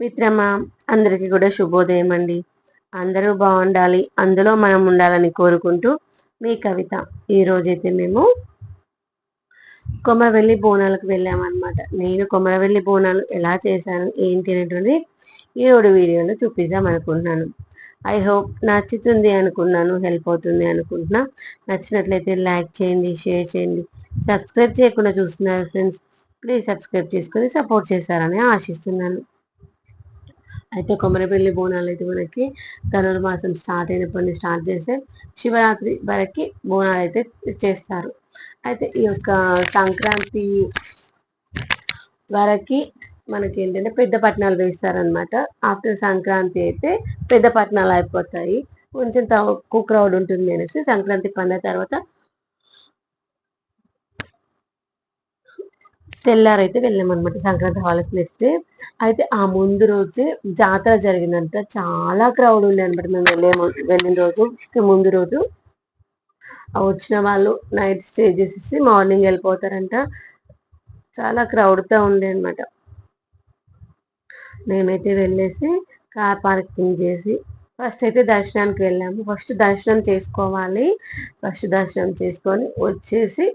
మిత్రమా అందరికీ కూడా శుభోదయం అండి. అందరూ బాగుండాలి. అందులో మనం ఉండాలని కోరుకుంటూ మీ కవిత ఈరోజైతే మేము కొమరవెల్లి బోనాలకు వెళ్ళామన్నమాట. నేను కొమరవెల్లి బోనాలు ఎలా చేశాను ఏంటి అనేటువంటి ఈరోజు వీడియోలో చూపిద్దాం అనుకుంటున్నాను. ఐ హోప్ నచ్చుతుంది అనుకున్నాను హెల్ప్ అవుతుంది అనుకుంటున్నా. నచ్చినట్లయితే లైక్ చేయండి షేర్ చేయండి. సబ్స్క్రైబ్ చేయకుండా చూస్తున్నారు ఫ్రెండ్స్ ప్లీజ్ సబ్స్క్రైబ్ చేసుకొని సపోర్ట్ చేశారని ఆశిస్తున్నాను. అయితే కొమరపల్లి బోనాలు అయితే మనకి ధనుర్మాసం స్టార్ట్ అయినప్పటి స్టార్ట్ చేస్తే శివరాత్రి వరకు బోనాలు అయితే చేస్తారు. అయితే ఈ యొక్క సంక్రాంతి వరకు మనకి ఏంటంటే పెద్ద పట్టణాలు వేస్తారనమాట ఆఫ్టర్ సంక్రాంతి అయితే పెద్ద పట్టణాలు అయిపోతాయి. కొంచెం తక్కువ క్రౌడ్ ఉంటుంది అనేసి సంక్రాంతి పండుగ తర్వాత తెల్లారైతే వెళ్ళామన్నమాట సంక్రాంతి హాలిడేస్ నెక్స్ట్. డే అయితే ఆ ముందు రోజు జాతర జరిగిందంట. చాలా క్రౌడ్ ఉండే అనమాట మేము వెళ్ళే వెళ్ళిన రోజు ముందు రోజు. వచ్చిన వాళ్ళు నైట్ స్టే చేసేసి మార్నింగ్ వెళ్ళిపోతారంట. చాలా క్రౌడ్తో ఉండే అనమాట మేమైతే వెళ్ళేసి కార్ పార్కింగ్ చేసి ఫస్ట్ అయితే దర్శనానికి వెళ్ళాము. ఫస్ట్ దర్శనం చేసుకోవాలి. ఫస్ట్ దర్శనం చేసుకొని వచ్చేసి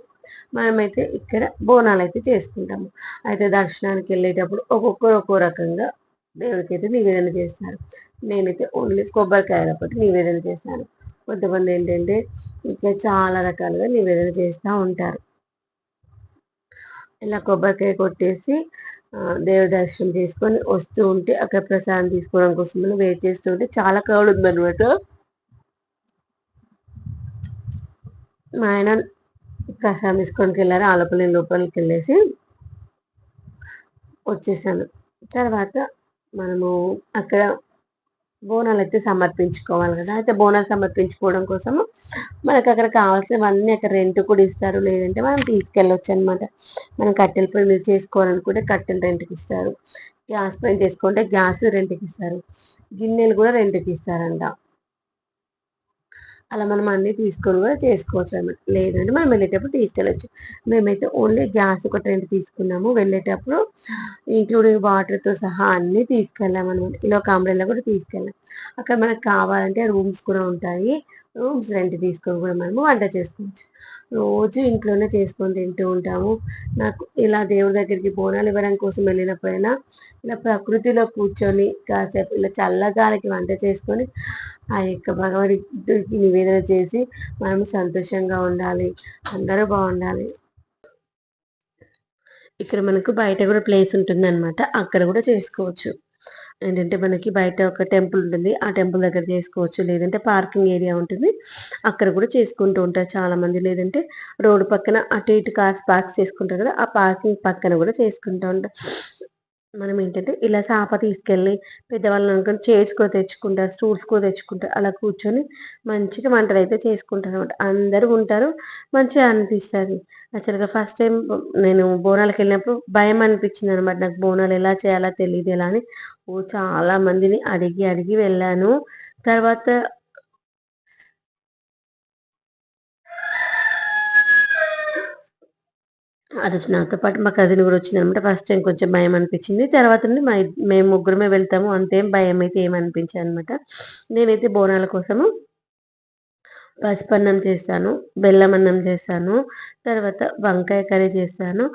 మనమైతే ఇక్కడ బోనాలు అయితే చేసుకుంటాము. అయితే దర్శనానికి వెళ్ళేటప్పుడు ఒక్కొక్కరు ఒక్కో రకంగా దేవుడికి అయితే నివేదన చేస్తారు. నేనైతే ఓన్లీ కొబ్బరికాయల పట్టి నివేదన చేస్తాను. కొంతమంది ఏంటంటే ఇంకా చాలా రకాలుగా నివేదన చేస్తూ ఉంటారు. ఇలా కొబ్బరికాయ కొట్టేసి దేవుడి దర్శనం చేసుకొని వస్తూ ఉంటే అక్కడ ప్రసాదం తీసుకోవడం కోసం వెయిట్ చేస్తూ ఉంటే చాలా క్రౌడ్ ఉందన్నమాట. మా ఆయన కషాయం తీసుకొని వెళ్ళారు ఆలపల్లి లోపలికి వెళ్ళేసి వచ్చేసాను. తర్వాత మనము అక్కడ బోనాలు అయితే సమర్పించుకోవాలి కదా. అయితే బోనాలు సమర్పించుకోవడం కోసము మనకు అక్కడ కావాల్సినవన్నీ అక్కడ రెంట్ కూడా ఇస్తారు. లేదంటే మనం తీసుకెళ్ళొచ్చు అనమాట మనం కట్టెల పొయ్యి మీద చేసుకోవాలనుకుంటే కట్టెలు రెంట్కి ఇస్తారు. గ్యాస్ పైన చేసుకుంటే గ్యాస్ రెంట్కి ఇస్తారు. గిన్నెలు కూడా రెంట్కి ఇస్తారంట. అలా మనం అన్నీ తీసుకొని కూడా చేసుకోవచ్చు అనమాట లేదంటే మనం వెళ్ళేటప్పుడు తీసుకెళ్ళచ్చు. మేమైతే ఓన్లీ గ్యాస్ ఒకటి రెండు తీసుకున్నాము. వెళ్ళేటప్పుడు ఇంక్లూడింగ్ వాటర్తో సహా అన్నీ తీసుకెళ్ళాము అనమాట ఇలా ఒక అంబ్రెల్లా కూడా తీసుకెళ్ళాం. అక్కడ మనకు కావాలంటే రూమ్స్ కూడా ఉంటాయి. రూమ్స్ రెంట్ తీసుకొని కూడా మనము వంట చేసుకోవచ్చు. రోజు ఇంట్లోనే చేసుకొని తింటూ ఉంటాము. నాకు ఇలా దేవుడి దగ్గరికి బోనాలు ఇవ్వడం కోసం వెళ్ళినప్పుడైనా ఇలా ప్రకృతిలో కూర్చొని కాసేపు ఇలా చల్లగాలికి వంట చేసుకొని ఆ యొక్క భగవద్గీతకి నివేదన చేసి మనము సంతోషంగా ఉండాలి. అందరూ బాగుండాలి. ఇక్కడ మనకు బయట కూడా ప్లేస్ ఉంటుంది అనమాట అక్కడ కూడా చేసుకోవచ్చు. ఏంటంటే మనకి బయట ఒక టెంపుల్ ఉంటుంది. ఆ టెంపుల్ దగ్గర చేసుకోవచ్చు. లేదంటే పార్కింగ్ ఏరియా ఉంటుంది. అక్కడ కూడా చేసుకుంటూ ఉంటారు చాలామంది. లేదంటే రోడ్డు పక్కన అటు ఇటు కార్స్ పార్క్ చేసుకుంటారు కదా ఆ పార్కింగ్ పక్కన కూడా చేసుకుంటూ ఉంటారు. మనం ఏంటంటే ఇలా సాప తీసుకెళ్ళి పెద్దవాళ్ళని అనుకుని చైర్స్ కూడా తెచ్చుకుంటారు స్టూల్స్ కూడా తెచ్చుకుంటారు అలా కూర్చొని మంచిగా వంటలు అయితే చేసుకుంటారు అనమాట అందరూ ఉంటారు మంచిగా అనిపిస్తుంది. అసలు ఫస్ట్ టైం నేను బోనాలకు వెళ్ళినప్పుడు భయం అనిపించింది అనమాట నాకు బోనాలు ఎలా చేయాలో తెలియదు ఎలా అని. ఓ చాలా మందిని అడిగి అడిగి వెళ్ళాను. తర్వాత అది నాతో పాటు మా కజిన్ కూడా వచ్చింది అనమాట ఫస్ట్ టైం కొంచెం భయం అనిపించింది. తర్వాత నుండి మా మేము ముగ్గురమే వెళ్తాము. అంతేం భయం అయితే ఏమనిపించాయి అనమాట నేనైతే బోనాల కోసము పసుపన్నం చేస్తాను బెల్లం అన్నం చేస్తాను తర్వాత వంకాయ కర్రీ చేస్తాను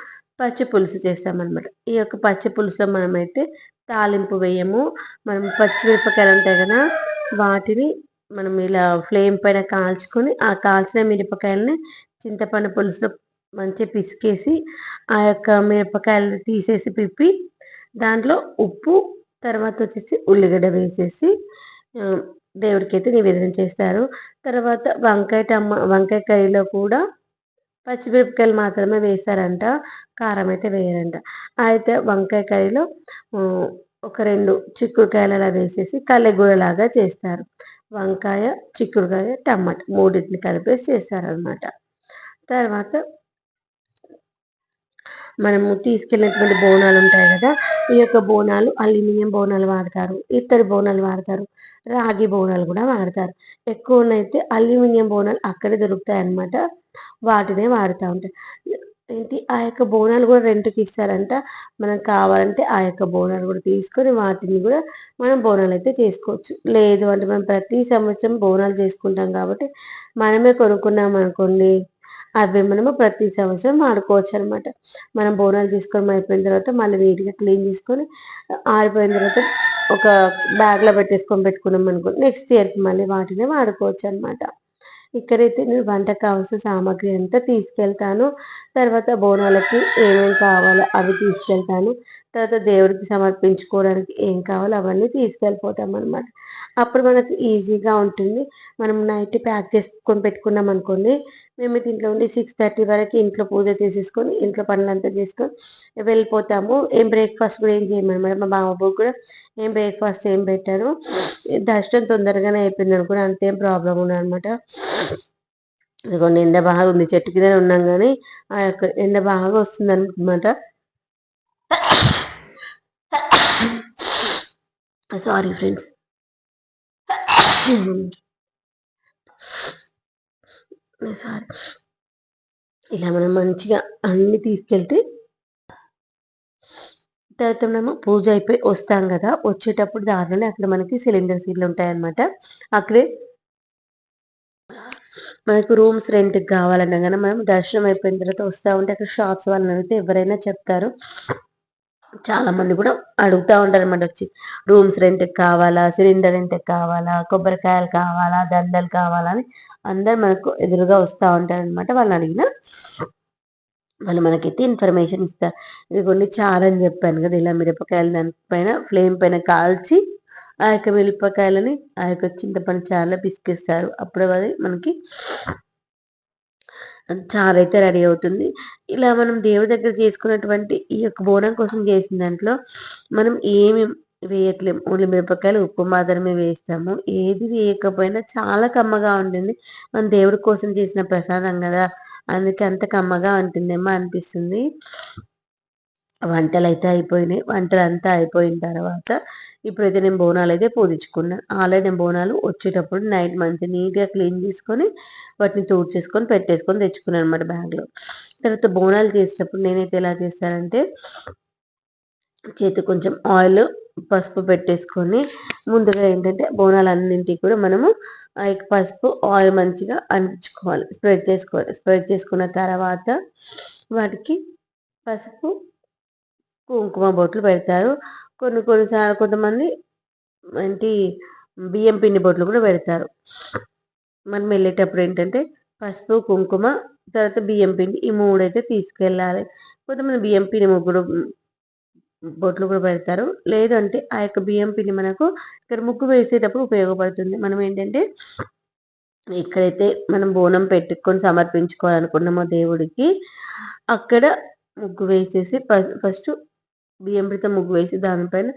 పచ్చి పులుసు చేస్తామన్నమాట. ఈ యొక్క పచ్చి పులుసులో మనమైతే తాలింపు వేయము. మనం పచ్చిమిరపకాయలు ఉంటాయి కదా వాటిని మనం ఇలా ఫ్లేమ్ పైన కాల్చుకొని ఆ కాల్చిన మిరపకాయలని చింతపండు పులుసులో మంచిగా పిసికేసి ఆ యొక్క మిరపకాయలు తీసేసి పిప్పి దాంట్లో ఉప్పు తర్వాత వచ్చేసి ఉల్లిగడ్డ వేసేసి దేవుడికి అయితే నివేదన చేస్తారు. తర్వాత వంకాయ టమ్మ వంకాయ కర్రీలో కూడా పచ్చిమిరపకాయలు మాత్రమే వేశారంట కారం అయితే వేయరంట. అయితే వంకాయ కర్రీలో ఒక రెండు చిక్కుడుకాయలు అలా వేసేసి కల్లెగూరలాగా చేస్తారు. వంకాయ చిక్కుడుకాయ టమాటా మూడింటిని కలిపేసి చేస్తారనమాట తర్వాత మనము తీసుకెళ్ళినటువంటి బోనాలు ఉంటాయి కదా ఈ యొక్క బోనాలు అల్యూమినియం బోనాలు వాడతారు ఇత్తడి బోనాలు వాడతారు రాగి బోనాలు కూడా వాడతారు. ఎక్కువనైతే అల్యూమినియం బోనాలు అక్కడే దొరుకుతాయి అన్నమాట వాటినే వాడుతూ ఉంటారు. ఏంటి ఆ యొక్క బోనాలు కూడా రెంట్కి ఇస్తారంట మనం కావాలంటే ఆ యొక్క బోనాలు కూడా తీసుకొని వాటిని కూడా మనం బోనాలు అయితే చేసుకోవచ్చు. లేదు అంటే మనం ప్రతి సంవత్సరం బోనాలు చేసుకుంటాం కాబట్టి మనమే కొనుక్కున్నాం అనుకోండి అవి మనము ప్రతి సంవత్సరం వాడుకోవచ్చు అనమాట మనం బోనాలు తీసుకొని అయిపోయిన తర్వాత మళ్ళీ నీట్గా క్లీన్ చేసుకొని ఆరిపోయిన తర్వాత ఒక బ్యాగ్లో పెట్టేసుకొని పెట్టుకున్నాం అనుకో నెక్స్ట్ ఇయర్కి మళ్ళీ వాటిని వాడుకోవచ్చు అనమాట ఇక్కడైతే నేను వంట కావాల్సిన సామాగ్రి అంతా తీసుకెళ్తాను. తర్వాత బోనాలకి ఏమేమి కావాలో అవి తీసుకెళ్తాను. తర్వాత దేవుడికి సమర్పించుకోవడానికి ఏం కావాలో అవన్నీ తీసుకెళ్ళిపోతాం అనమాట అప్పుడు మనకు ఈజీగా ఉంటుంది. మనం నైట్ ప్యాక్ చేసుకొని పెట్టుకున్నాం అనుకోండి మేము ఇంట్లో ఉండి సిక్స్ థర్టీ వరకు ఇంట్లో పూజ చేసేసుకొని ఇంట్లో పనులంతా చేసుకొని వెళ్ళిపోతాము. ఏం బ్రేక్ఫాస్ట్ కూడా ఏం చేయమన్నమాట మా బాబు కూడా ఏం బ్రేక్ఫాస్ట్ ఏం పెట్టాను. దర్శనం తొందరగానే అయిపోయింది అనుకుని అంతేం ప్రాబ్లం ఉండదు అనమాట ఇదిగోండి ఎండ బాగా ఉంది. చెట్టు కింద ఉన్నాం కానీ ఆ యొక్క ఎండ బాగా వస్తుంది అనమాట సారీ ఫ్రెండ్స్ సారీ ఇలా మనం మంచిగా అన్ని తీసుకెళ్తే తర్వాత మనము పూజ అయిపోయి వస్తాం కదా వచ్చేటప్పుడు దారిలోనే అక్కడ మనకి సిలిండర్ సీట్లు ఉంటాయన్నమాట. అక్కడే మనకు రూమ్స్ రెంట్కి కావాలన్నా కానీ మనం దర్శనం అయిపోయిన తర్వాత వస్తూ ఉంటే అక్కడ షాప్స్ వాళ్ళని అడిగితే ఎవరైనా చెప్తారు. చాలా మంది కూడా అడుగుతూ ఉంటారు అనమాట వచ్చి రూమ్స్ రెంట్కి కావాలా? సిలిండర్ రెంట్కి కావాలా? కొబ్బరికాయలు కావాలా? దండలు కావాలా? అని అందరు మనకు ఎదురుగా వస్తూ ఉంటారు అనమాట వాళ్ళని అడిగిన వాళ్ళు మనకైతే ఇన్ఫర్మేషన్ ఇస్తారు ఇదిగోండి చారని చెప్పాను కదా ఇలా మిరపకాయలు దానిపైన ఫ్లేమ్ పైన కాల్చి ఆ యొక్క మిరపకాయలని ఆ యొక్క చింతపండు చాలా పిసికిస్తారు. అప్పుడు అది మనకి చారు అయితే రెడీ అవుతుంది. ఇలా మనం దేవుడి దగ్గర చేసుకున్నటువంటి ఈ యొక్క బోనం కోసం చేసిన దాంట్లో మనం ఏమి వేయట్లేము ఓన్లీ మిరపకాయలు ఉప్పు మాత్రమే వేస్తాము. ఏది వేయకపోయినా చాలా కమ్మగా ఉంటుంది. మన దేవుడి కోసం చేసిన ప్రసాదం కదా అందుకే అంత కమ్మగా ఉంటుందేమో అనిపిస్తుంది. వంటలు అయితే అయిపోయినాయి. వంటలు అంతా అయిపోయిన తర్వాత ఇప్పుడైతే నేను బోనాలు అయితే పూజించుకున్నాను ఆలయం బోనాలు వచ్చేటప్పుడు నైట్ మంచి నీట్గా క్లీన్ చేసుకొని వాటిని తోడు చేసుకొని పెట్టేసుకొని తెచ్చుకున్నాను అనమాట బ్యాగ్లో. తర్వాత బోనాలు చేసేటప్పుడు నేనైతే ఎలా చేస్తానంటే చేతి కొంచెం ఆయిల్ పసుపు పెట్టేసుకొని ముందుగా ఏంటంటే బోనాలన్నింటికి కూడా మనము పసుపు ఆయిల్ మంచిగా అంటించుకోవాలి. స్ప్రెడ్ చేసుకోవాలి స్ప్రెడ్ చేసుకున్న తర్వాత వాటికి పసుపు కుంకుమ బొట్లు పెడతారు. కొన్ని కొన్నిసార్లు కొంతమంది ఏంటి బియ్యం పిండి బొట్లు కూడా పెడతారు. మనం వెళ్ళేటప్పుడు ఏంటంటే పసుపు కుంకుమ తర్వాత బియ్యం పిండి ఈ మూడైతే తీసుకెళ్ళాలి. కొంతమంది బియ్యం పిండి ముగ్గురు బొట్లు కూడా పెడతారు. లేదంటే ఆ యొక్క బియ్యం పిండి మనకు ఇక్కడ ముగ్గు వేసేటప్పుడు ఉపయోగపడుతుంది. మనం ఏంటంటే ఎక్కడైతే మనం బోనం పెట్టుకొని సమర్పించుకోవాలనుకున్నామో దేవుడికి అక్కడ ముగ్గు వేసేసి ఫస్ట్ బియ్యం ముగ్గు వేసి దానిపైన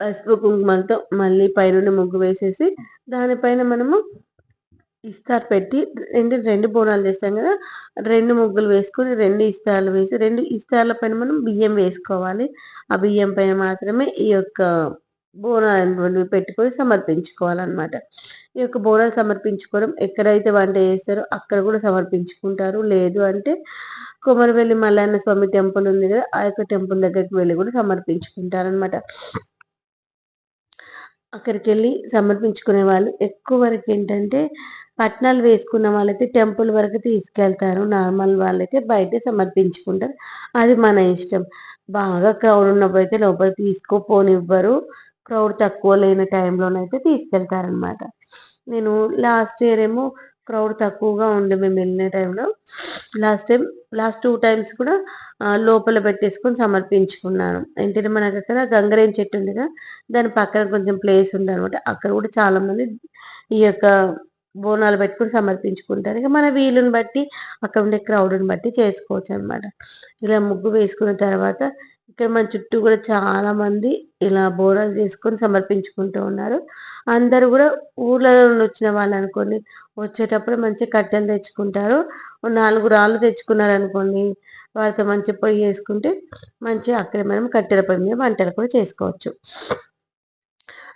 పసుపు కుంకుమలతో మళ్ళీ పైన ముగ్గు వేసేసి దానిపైన మనము ఇస్తారు పెట్టి రెండు రెండు బోనాలు చేస్తాం కదా. రెండు ముగ్గులు వేసుకొని రెండు ఇస్తాలు వేసి రెండు ఇస్తాల పైన మనం బియ్యం వేసుకోవాలి. ఆ బియ్యం పైన మాత్రమే ఈ యొక్క బోనాలు పెట్టుకొని సమర్పించుకోవాలన్నమాట. ఈ యొక్క బోనాలు సమర్పించుకోవడం ఎక్కడైతే వంట చేస్తారో అక్కడ కూడా సమర్పించుకుంటారు. లేదు అంటే కొమరవెల్లి మల్లన్న స్వామి టెంపుల్ ఉంది కదా ఆ యొక్క టెంపుల్ దగ్గరికి వెళ్ళి కూడా సమర్పించుకుంటారనమాట అక్కడికి వెళ్ళి సమర్పించుకునే వాళ్ళు. ఎక్కువ వరకు ఏంటంటే పట్నాలు వేసుకున్న వాళ్ళైతే టెంపుల్ వరకు తీసుకెళ్తారు. నార్మల్ వాళ్ళైతే బయట సమర్పించుకుంటారు. అది మన ఇష్టం. బాగా క్రౌడ్ ఉన్నప్పుడు అయితే లోపల తీసుకోపోనివ్వరు క్రౌడ్ తక్కువ లేని టైంలోనైతే తీసుకెళ్తారనమాట నేను లాస్ట్ ఇయర్ ఏమో క్రౌడ్ తక్కువగా ఉండే మేము వెళ్ళిన టైంలో last time last two times కూడా లోపల పెట్టేసుకొని సమర్పించుకున్నాను. ఏంటంటే మనకు అక్కడ గంగరేం చెట్టు ఉండగా దాని పక్కన కొంచెం ప్లేస్ ఉందనమాట అక్కడ కూడా చాలామంది ఈ యొక్క బోనాలు పెట్టుకుని సమర్పించుకుంటారు. ఇక మన వీలుని బట్టి అక్కడ ఉండే క్రౌడ్ని బట్టి చేసుకోవచ్చు అనమాట ఇలా ముగ్గు వేసుకున్న తర్వాత ఇక్కడ మన చుట్టూ కూడా చాలా మంది ఇలా బోనాలు చేసుకొని సమర్పించుకుంటూ ఉన్నారు. అందరూ కూడా ఊర్లలో నుండి వచ్చిన వాళ్ళు అనుకోండి వచ్చేటప్పుడు మంచి కట్టెలు తెచ్చుకుంటారు. నాలుగు రాళ్ళు తెచ్చుకున్నారు అనుకోండి వారితో మంచి పొయ్యి వేసుకుంటే మంచిగా అక్కడ మనం కట్టెల పొయ్యి మీద వంటలు కూడా చేసుకోవచ్చు.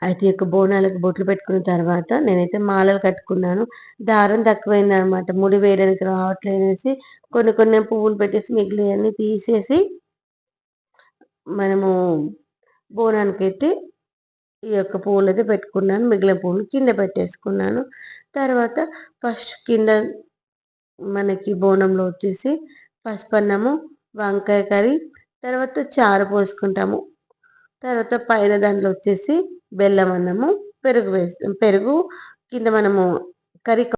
అయితే యొక్క బోనాలకు బొట్లు పెట్టుకున్న తర్వాత నేనైతే మాలలు కట్టుకున్నాను. దారం తక్కువైంది అనమాట ముడి వేయడానికి రావట్లేదనేసి కొన్ని కొన్ని పువ్వులు పెట్టేసి మిగిలినవన్నీ తీసేసి మనము బోనానికి అయితే ఈ యొక్క పువ్వులు అయితే పెట్టుకున్నాను మిగిలిన పువ్వులు కింద పెట్టేసుకున్నాను. తర్వాత ఫస్ట్ కింద మనకి బోనంలో వచ్చేసి పసుపన్నము వంకాయ కర్రీ తర్వాత చారు పోసుకుంటాము. తర్వాత పైన దాంట్లో వచ్చేసి బెల్లం అన్నము పెరుగు వేస్తాం పెరుగు కింద మనము కర్రీ